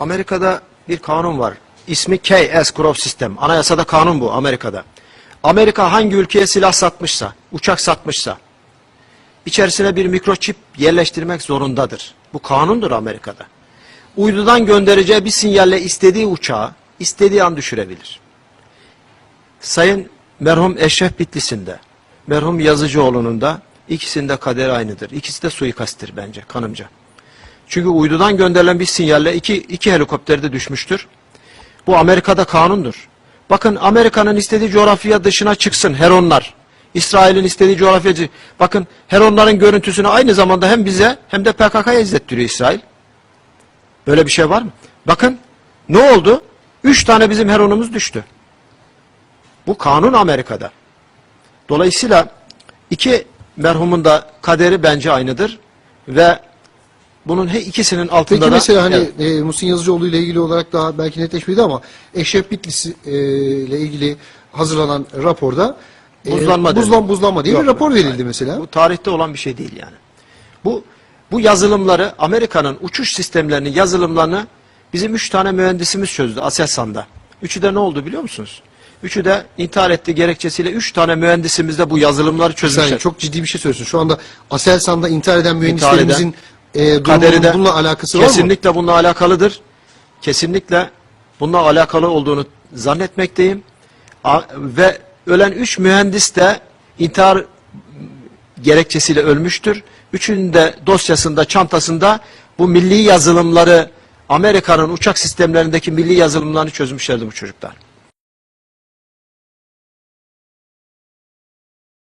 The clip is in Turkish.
Amerika'da bir kanun var. İsmi KS Grove System. Anayasada kanun bu Amerika'da. Amerika hangi ülkeye silah satmışsa, uçak satmışsa içerisine bir mikroçip yerleştirmek zorundadır. Bu kanundur Amerika'da. Uydudan göndereceği bir sinyalle istediği uçağı istediği an düşürebilir. Sayın merhum Eşref Bitlis'inde, merhum Yazıcıoğlu'nun da ikisinde kader aynıdır. İkisi de suikasttir bence kanımca. Çünkü uydudan gönderilen bir sinyalle iki, iki helikopter de düşmüştür. Bu Amerika'da kanundur. Bakın Amerika'nın istediği coğrafya dışına çıksın Heronlar. İsrail'in istediği coğrafyacı. Bakın Heronların görüntüsünü aynı zamanda hem bize hem de PKK'ya izlettiriyor İsrail. Böyle bir şey var mı? Bakın ne oldu? Üç tane bizim Heron'umuz düştü. Bu kanun Amerika'da. Dolayısıyla iki merhumun da kaderi bence aynıdır ve bunun her ikisinin altında Peki da mesela hani Evet. e, Muhsin Yazıcıoğlu ile ilgili olarak daha belki netleşmedi ama Eşref Bitlis e, ile ilgili hazırlanan raporda e, Buzlanma buzlan, buzlanma diye bir rapor verildi mesela. Bu tarihte olan bir şey değil yani. Bu bu yazılımları Amerika'nın uçuş sistemlerini, yazılımlarını bizim üç tane mühendisimiz çözdü Aselsan'da. Üçü de ne oldu biliyor musunuz? Üçü de intihar etti gerekçesiyle üç tane mühendisimiz de bu yazılımları Sen çözmüşler. çok ciddi bir şey söylüyorsun. Şu anda Aselsan'da intihar eden İntihar mühendislerimizin e, kaderi de bununla alakası var mı? kesinlikle bununla alakalıdır. Kesinlikle bununla alakalı olduğunu zannetmekteyim. A- ve ölen üç mühendis de intihar gerekçesiyle ölmüştür. Üçünün de dosyasında, çantasında bu milli yazılımları Amerika'nın uçak sistemlerindeki milli yazılımlarını çözmüşlerdi bu çocuklar.